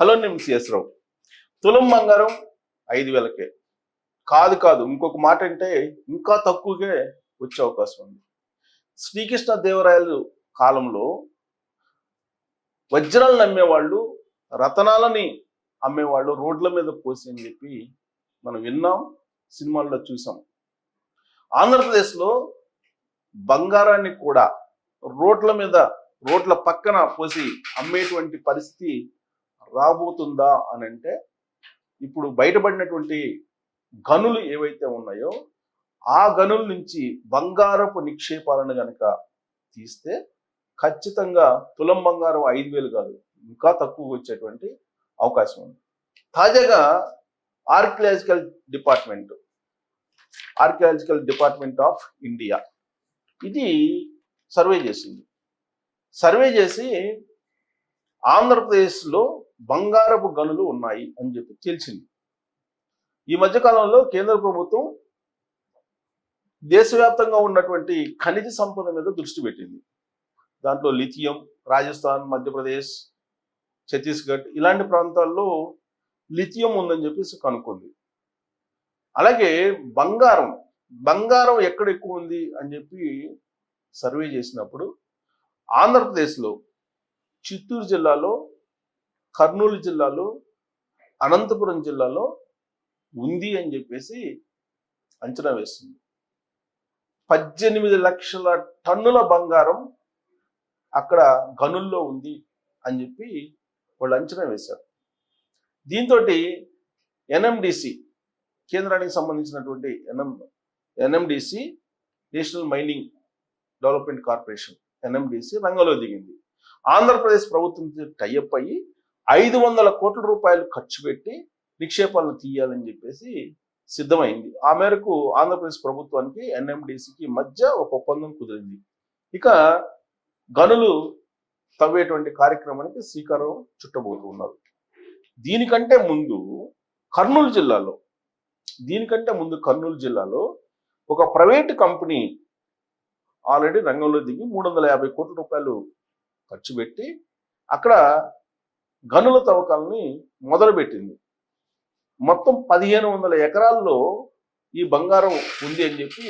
Hello నేను CS రావు. తులం బంగారం ఐదు వేలకే. కాదు కాదు ఇంకొక మాట అంటే ఇంకా తక్కువకే వచ్చే అవకాశం ఉంది. శ్రీకృష్ణ దేవరాయలు కాలంలో వజ్రాలను నమ్మేవాళ్ళు రతనాలని అమ్మేవాళ్ళు రోడ్ల మీద పోసి అని చెప్పి మనం విన్నాం సినిమాల్లో చూసాం. ఆంధ్రప్రదేశ్లో బంగారాన్ని కూడా రోడ్ల మీద రోడ్ల పక్కన పోసి అమ్మేటువంటి పరిస్థితి రాబోతుందా అని అంటే ఇప్పుడు బయటపడినటువంటి గనులు ఏవైతే ఉన్నాయో ఆ గనుల నుంచి బంగారపు నిక్షేపాలను గనక తీస్తే ఖచ్చితంగా తులం బంగారం ఐదు వేలు కాదు ఇంకా తక్కువ వచ్చేటువంటి అవకాశం ఉంది. తాజాగా archaeological department archaeological department of India ఇది సర్వే చేసింది. సర్వే చేసి ఆంధ్రప్రదేశ్లో బంగారపు గనులు ఉన్నాయి అని చెప్పి తెలిసింది ఈ మధ్య కాలంలో కేంద్ర ప్రభుత్వం దేశవ్యాప్తంగా ఉన్నటువంటి ఖనిజ సంపద మీద దృష్టి పెట్టింది. దాంట్లో లిథియం రాజస్థాన్ మధ్యప్రదేశ్ ఛత్తీస్గఢ్ ఇలాంటి ప్రాంతాల్లో లిథియం ఉందని చెప్పేసి కనుక్కుంది. అలాగే బంగారం బంగారం ఎక్కడ ఎక్కువ ఉంది అని చెప్పి సర్వే చేసినప్పుడు ఆంధ్రప్రదేశ్లో చిత్తూరు జిల్లాలో కర్నూలు జిల్లాలో అనంతపురం జిల్లాలో ఉంది అని చెప్పేసి అంచనా వేస్తుంది. పద్దెనిమిది లక్షల టన్నుల బంగారం అక్కడ గనుల్లో ఉంది అని చెప్పి వాళ్ళు అంచనా వేశారు. దీంతో ఎన్ఎండిసి కేంద్రానికి సంబంధించినటువంటి NM NMDC national mining development corporation NMDC రంగంలో దిగింది. ఆంధ్రప్రదేశ్ ప్రభుత్వం టైఅప్ అయ్యి ఐదు వందల కోట్ల రూపాయలు ఖర్చు పెట్టి నిక్షేపాలను తీయాలని చెప్పేసి సిద్ధమైంది. ఆ మేరకు ఆంధ్రప్రదేశ్ ప్రభుత్వానికి ఎన్ఎండిసికి మధ్య ఒక ఒప్పందం కుదిరింది. ఇక గనులు తవ్వేటువంటి కార్యక్రమానికి శ్రీకారం చుట్టబోతున్నారు. దీనికంటే ముందు కర్నూలు జిల్లాలో దీనికంటే ముందు కర్నూలు జిల్లాలో ఒక ప్రైవేటు కంపెనీ ఆల్రెడీ రంగంలో దిగి మూడు వందల యాభై కోట్ల రూపాయలు ఖర్చు పెట్టి అక్కడ గనుల తవ్వకాలని మొదలుపెట్టింది. మొత్తం పదిహేను వందల ఎకరాల్లో ఈ బంగారం ఉంది అని చెప్పి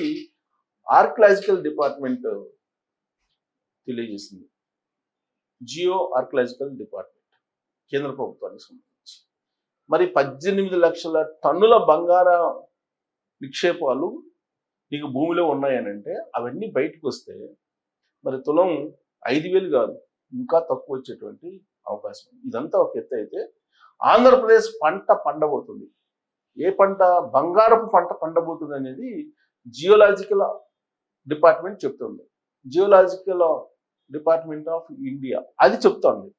ఆర్కలాజికల్ డిపార్ట్మెంట్ తెలియజేసింది. జియో ఆర్కలాజికల్ డిపార్ట్మెంట్ కేంద్ర ప్రభుత్వానికి సంబంధించి. మరి పద్దెనిమిది లక్షల టన్నుల బంగార నిక్షేపాలు నీకు భూమిలో ఉన్నాయనంటే అవన్నీ బయటకు వస్తే మరి తులం ఐదు వేలు కాదు ఇంకా తక్కువ వచ్చేటువంటి అవకాశం ఇదంతా ఒక ఎత్తు అయితే ఆంధ్రప్రదేశ్ పంట పండబోతుంది. ఏ పంట? బంగారపు పంట పండబోతుంది అనేది జియోలాజికల్ డిపార్ట్మెంట్ చెప్తుంది. జియోలాజికల్ డిపార్ట్మెంట్ ఆఫ్ ఇండియా అది చెప్తోంది.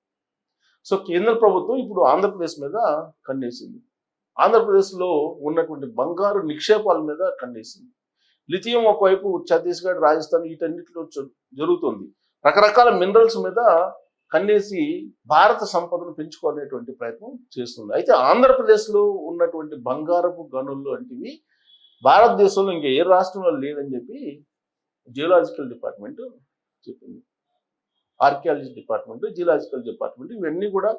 సో కేంద్ర ప్రభుత్వం ఇప్పుడు ఆంధ్రప్రదేశ్ మీద కన్నేసింది. ఆంధ్రప్రదేశ్లో ఉన్నటువంటి బంగారు నిక్షేపాల మీద కన్నేసింది. లిథియం ఒకవైపు ఛత్తీస్గఢ్ రాజస్థాన్ వీటన్నిటిలో జ- జరుగుతుంది. రకరకాల మినరల్స్ మీద కన్నేసి భారత సంపదను పెంచుకునేటువంటి ప్రయత్నం చేస్తుంది. అయితే ఆంధ్రప్రదేశ్లో ఉన్నటువంటి బంగారపు గనులు వంటివి భారతదేశంలో ఇంకా ఏ రాష్ట్రంలో లేదని చెప్పి జియోలాజికల్ డిపార్ట్మెంట్ చెప్పింది. ఆర్కియాలజీ డిపార్ట్మెంట్ జియోలాజికల్ డిపార్ట్మెంట్ ఇవన్నీ కూడా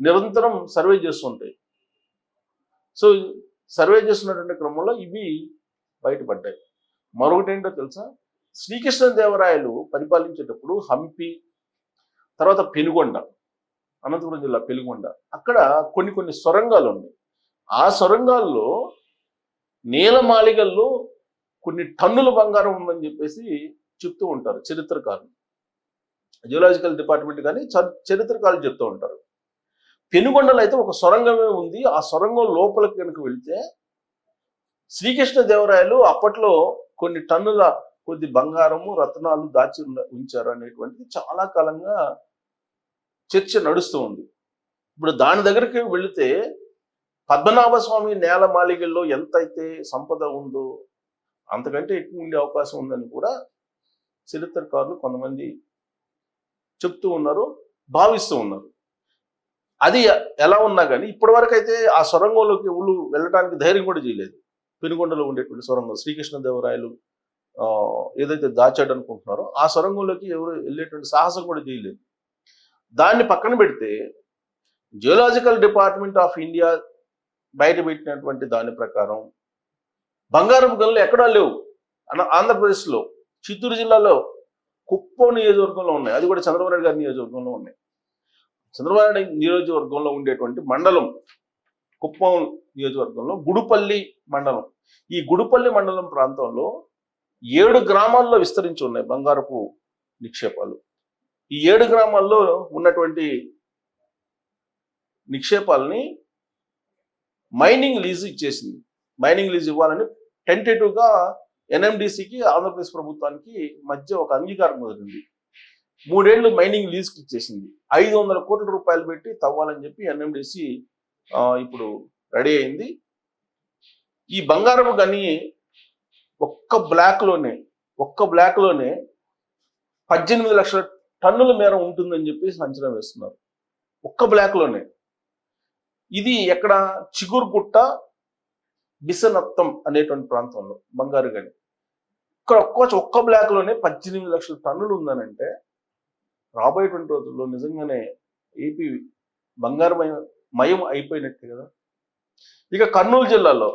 నిరంతరం సర్వే చేస్తుంటాయి సో సర్వే చేస్తున్నటువంటి క్రమంలో ఇవి బయటపడ్డాయి. మరొకటి ఏంటో తెలుసా? శ్రీకృష్ణదేవరాయలు పరిపాలించేటప్పుడు హంపి తర్వాత పెనుగొండ అనంతపురం జిల్లా పెనుగొండ. అక్కడ కొన్ని కొన్ని సొరంగాలు ఉన్నాయి ఆ సొరంగాల్లో నీలమాలిగల్లో కొన్ని టన్నుల బంగారం ఉందని చెప్పేసి చెప్తూ ఉంటారు చరిత్రకారులు. జియోలాజికల్ డిపార్ట్మెంట్ కానీ చరిత్రకారులు చెప్తూ ఉంటారు. పెనుగొండలో అయితే ఒక సొరంగమే ఉంది. ఆ సొరంగం లోపలికి కనుక వెళ్తే శ్రీకృష్ణ దేవరాయలు అప్పట్లో కొన్ని టన్నుల కొద్ది బంగారము రత్నాలు దాచి ఉంచారు అనేటువంటిది చాలా కాలంగా చర్చ నడుస్తూ ఉంది. ఇప్పుడు దాని దగ్గరికి వెళితే పద్మనాభ స్వామి నేల మాలికల్లో ఎంతైతే సంపద ఉందో అంతకంటే ఎక్కువ ఉండే అవకాశం ఉందని కూడా చరిత్రకారులు కొంతమంది చెప్తూ ఉన్నారు భావిస్తూ ఉన్నారు. అది ఎలా ఉన్నా కానీ ఇప్పటివరకు అయితే ఆ సొరంగంలోకి ఊళ్ళు వెళ్ళడానికి ధైర్యం కూడా చేయలేదు. పెనుగొండలో ఉండేటువంటి సొరంగం శ్రీకృష్ణదేవరాయలు ఏదైతే దాచాడు అనుకుంటున్నారో ఆ సొరంగంలోకి ఎవరు వెళ్ళేటువంటి సాహసం కూడా చేయలేదు. దాన్ని పక్కన పెడితే జియోలాజికల్ డిపార్ట్మెంట్ ఆఫ్ ఇండియా బయట పెట్టినటువంటి దాని ప్రకారం బంగారపు గనులు ఎక్కడా లేవు. అన్న ఆంధ్రప్రదేశ్లో చిత్తూరు జిల్లాలో కుప్పం నియోజకవర్గంలో ఉన్నాయి. అది కూడా చంద్రబాబు నాయుడు గారి నియోజకవర్గంలో ఉన్నాయి. చంద్రబాబు నాయుడు నియోజకవర్గంలో ఉండేటువంటి మండలం కుప్పం నియోజకవర్గంలో గుడుపల్లి మండలం. ఈ గుడుపల్లి మండలం ప్రాంతంలో ఏడు గ్రామాల్లో విస్తరించి ఉన్నాయి బంగారపు నిక్షేపాలు. ఈ ఏడు గ్రామాల్లో ఉన్నటువంటి నిక్షేపాలని మైనింగ్ లీజు ఇచ్చేసింది. మైనింగ్ లీజ్ ఇవ్వాలని టెంటేటివ్గా ఎన్ఎండిసికి ఆంధ్రప్రదేశ్ ప్రభుత్వానికి మధ్య ఒక అంగీకారం కుదిరింది. మూడేళ్ళు మైనింగ్ లీజ్కి ఇచ్చేసింది. ఐదు వందల కోట్ల రూపాయలు పెట్టి తవ్వాలని చెప్పి ఎన్ఎండిసి ఇప్పుడు రెడీ అయింది. ఈ బంగారపు గని ఒక్క బ్లాక్లోనే ఒక్క బ్లాక్లోనే పద్దెనిమిది లక్షల టన్నుల మేర ఉంటుందని చెప్పేసి అంచనా వేస్తున్నారు. ఒక్క బ్లాక్లోనే ఇది ఎక్కడ చిగురుగుట్ట బిసనత్తం అనేటువంటి ప్రాంతంలో బంగారు గని ఇక్కడ ఒక్క ఒక్క బ్లాక్లోనే పద్దెనిమిది లక్షల టన్నులు ఉందనంటే రాబోయేటువంటి రోజుల్లో నిజంగానే ఏపీ బంగారమయం మయం అయిపోయినట్టే కదా. ఇక కర్నూలు జిల్లాలో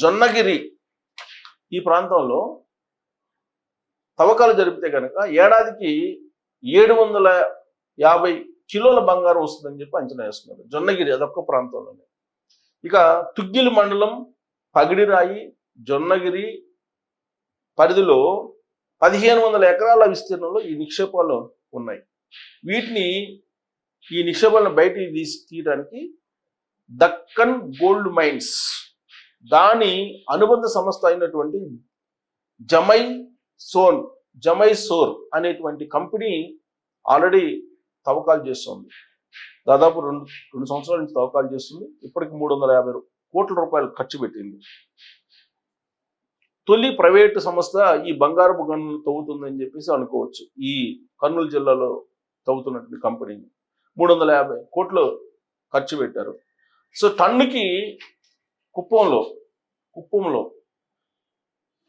జొన్నగిరి ఈ ప్రాంతంలో తవ్వకాలు జరిపితే కనుక ఏడాదికి ఏడు వందల యాభై కిలోల బంగారం వస్తుందని చెప్పి అంచనా వేస్తున్నారు. జొన్నగిరి అదొక్క ప్రాంతంలోనే. ఇక తుగ్గిలి మండలం పగిడిరాయి జొన్నగిరి పరిధిలో పదిహేను వందల ఎకరాల విస్తీర్ణంలో ఈ నిక్షేపాలు ఉన్నాయి. వీటిని ఈ నిక్షేపాలను బయటికి తీసి తీయడానికి దక్కన్ గోల్డ్ మైన్స్ దాని అనుబంధ సంస్థ అయినటువంటి జమై సోన్ జమై సోర్ అనేటువంటి కంపెనీ ఆల్రెడీ తవ్వకాలు చేస్తుంది. దాదాపు రెండు రెండు సంవత్సరాల నుంచి తవ్వకాలు చేస్తుంది. ఇప్పటికి మూడు వందల యాభై కోట్ల రూపాయలు ఖర్చు పెట్టింది. తొలి ప్రైవేటు సంస్థ ఈ బంగారపు గనులు తవ్వుతుందని చెప్పేసి అనుకోవచ్చు. ఈ కర్నూలు జిల్లాలో తవ్వుతున్నటువంటి కంపెనీని. మూడు వందల యాభై కోట్లు ఖర్చు పెట్టారు. సో టన్నుకి కుప్పంలో కుప్పంలో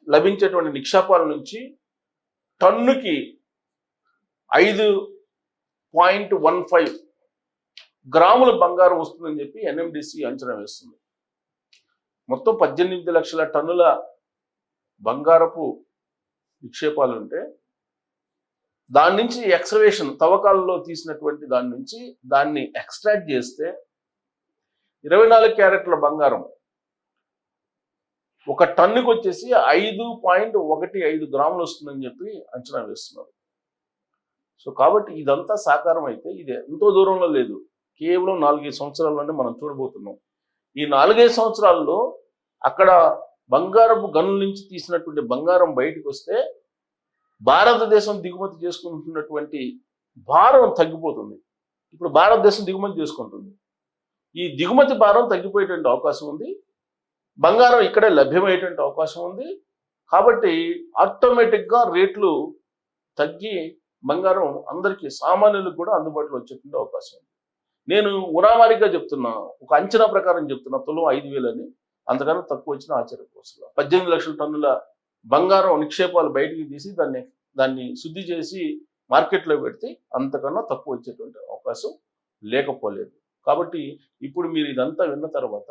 లభించేటువంటి నిక్షేపాల నుంచి టన్నుకి ఐదు పాయింట్ వన్ ఫైవ్ గ్రాముల బంగారం వస్తుందని చెప్పి ఎన్ఎండిసి అంచనా వేస్తుంది. మొత్తం పద్దెనిమిది లక్షల టన్నుల బంగారపు నిక్షేపాలు ఉంటే దాని నుంచి ఎక్స్కవేషన్ తవ్వకాలలో తీసినటువంటి దాని నుంచి దాన్ని ఎక్స్ట్రాక్ట్ చేస్తే ఇరవై నాలుగు క్యారెట్ల బంగారం ఒక టన్నుకి వచ్చేసి ఐదు పాయింట్ ఒకటి ఐదు గ్రాములు వస్తుందని చెప్పి అంచనా వేస్తున్నారు. సో కాబట్టి ఇదంతా సాకారం అయితే ఇది ఎంతో దూరంలో లేదు. కేవలం నాలుగైదు సంవత్సరాల్లోనే మనం చూడబోతున్నాం. ఈ నాలుగైదు సంవత్సరాల్లో అక్కడ బంగారపు గనుల నుంచి తీసినటువంటి బంగారం బయటకు వస్తే భారతదేశం దిగుమతి చేసుకుంటున్నటువంటి భారం తగ్గిపోతుంది. ఇప్పుడు భారతదేశం దిగుమతి చేసుకుంటుంది. ఈ దిగుమతి భారం తగ్గిపోయేటువంటి అవకాశం ఉంది. బంగారం ఇక్కడే లభ్యమయ్యేటువంటి అవకాశం ఉంది. కాబట్టి ఆటోమేటిక్గా రేట్లు తగ్గి బంగారం అందరికీ సామాన్యులకు కూడా అందుబాటులో వచ్చేటువంటి అవకాశం ఉంది. నేను ఉరామారిగా చెప్తున్నా ఒక అంచనా ప్రకారం చెప్తున్నా తులం ఐదు వేలని అంతకన్నా తక్కువ వచ్చిన ఆశ్చర్యపోసలు పద్దెనిమిది లక్షల టన్నుల బంగారం నిక్షేపాలు బయటికి తీసి దాన్ని దాన్ని శుద్ధి చేసి మార్కెట్లో పెడితే అంతకన్నా తక్కువ వచ్చేటువంటి అవకాశం లేకపోలేదు. కాబట్టి ఇప్పుడు మీరు ఇదంతా విన్న తర్వాత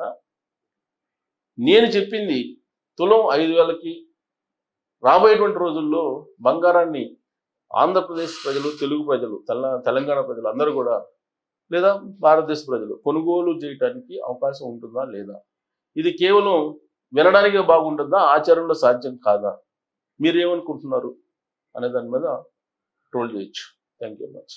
నేను చెప్పింది తులం ఐదు వేలకి రాబోయేటువంటి రోజుల్లో బంగారాన్ని ఆంధ్రప్రదేశ్ ప్రజలు తెలుగు ప్రజలు తెలంగాణ ప్రజలు అందరూ కూడా లేదా భారతదేశ ప్రజలు కొనుగోలు చేయటానికి అవకాశం ఉంటుందా లేదా? ఇది కేవలం వినడానికే బాగుంటుందా? ఆచరణలో సాధ్యం కాదా? మీరు ఏమనుకుంటున్నారు అనే దాని మీద ట్రోల్ చేయొచ్చు. Thank you much